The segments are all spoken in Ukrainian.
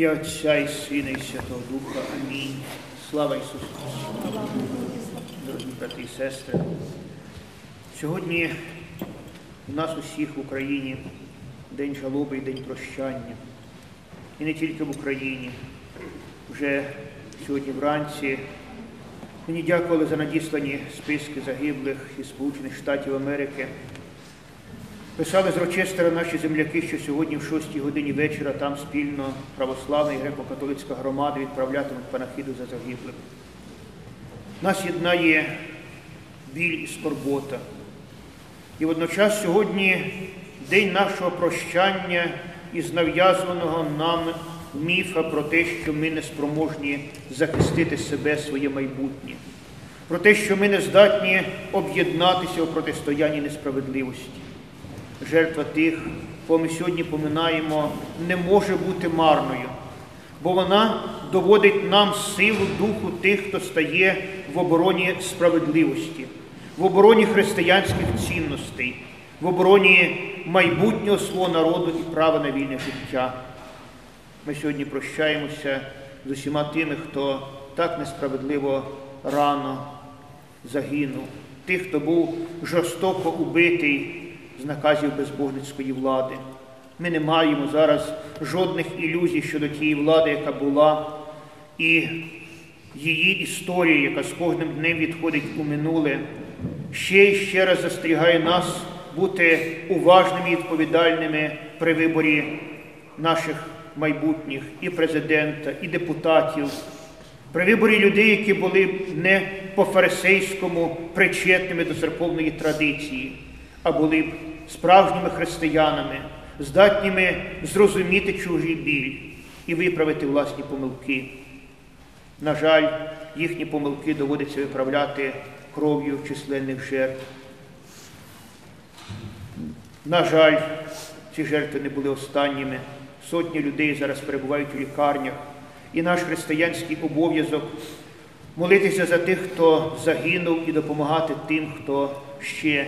ім'я Отця і Сина, і Святого Духа. Амінь. Слава Ісусу Христу. Дорогі брати і сестри. Сьогодні у нас усіх в Україні день жалоби і день прощання. І не тільки в Україні. Вже сьогодні вранці мені дякували за надіслані списки загиблих із Сполучених Штатів Америки. Писали з Рочестера наші земляки, що сьогодні в 6 годині вечора там спільно православна і греко-католицька громада відправлятимуть панахіду за загиблих. Нас єднає біль і скорбота. І водночас сьогодні день нашого прощання із нав'язуваного нам міфа про те, що ми не спроможні захистити себе, своє майбутнє, про те, що ми не здатні об'єднатися у протистоянні несправедливості. Жертва тих, кого ми сьогодні поминаємо, не може бути марною, бо вона доводить нам силу духу тих, хто стає в обороні справедливості, в обороні християнських цінностей, в обороні майбутнього свого народу і права на вільне життя. Ми сьогодні прощаємося з усіма тими, хто так несправедливо рано загинув, тих, хто був жорстоко убитий з наказів безбожницької влади. Ми не маємо зараз жодних ілюзій щодо тієї влади, яка була, і її історія, яка з кожним днем відходить у минуле, ще і ще раз застерігає нас бути уважними і відповідальними при виборі наших майбутніх і президента, і депутатів, при виборі людей, які були не по-фарисейському причетними до церковної традиції, а були б справжніми християнами, здатніми зрозуміти чужий біль і виправити власні помилки. На жаль, їхні помилки доводиться виправляти кров'ю численних жертв. На жаль, ці жертви не були останніми. Сотні людей зараз перебувають у лікарнях. І наш християнський обов'язок молитися за тих, хто загинув, і допомагати тим, хто ще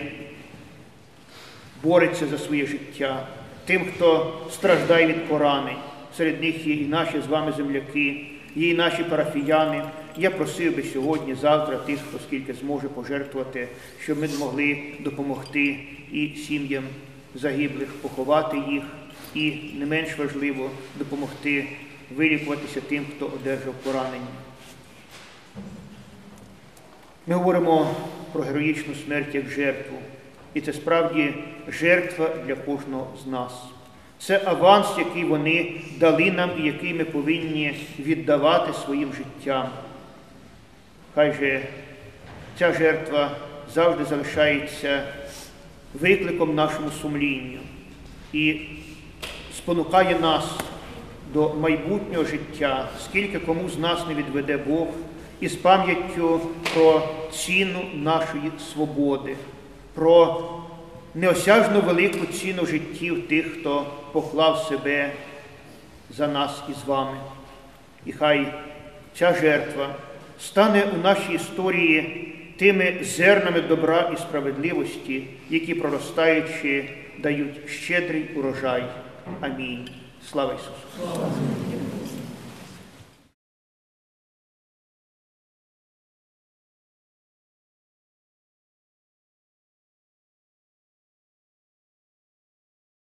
бореться за своє життя, тим, хто страждає від поранень. Серед них є і наші з вами земляки, є і наші парафіяни. Я просив би сьогодні, завтра тих, хто скільки зможе пожертвувати, щоб ми змогли допомогти і сім'ям загиблих, поховати їх, і не менш важливо допомогти вилікуватися тим, хто одержав поранення. Ми говоримо про героїчну смерть як жертву. І це справді жертва для кожного з нас. Це аванс, який вони дали нам і який ми повинні віддавати своїм життям. Хай же ця жертва завжди залишається викликом нашому сумлінню і спонукає нас до майбутнього життя, скільки кому з нас не відведе Бог, і з пам'яттю про ціну нашої свободи про неосяжну велику ціну життів тих, хто поклав себе за нас і з вами. І хай ця жертва стане у нашій історії тими зернами добра і справедливості, які проростаючи, дають щедрий урожай. Амінь. Слава Ісусу!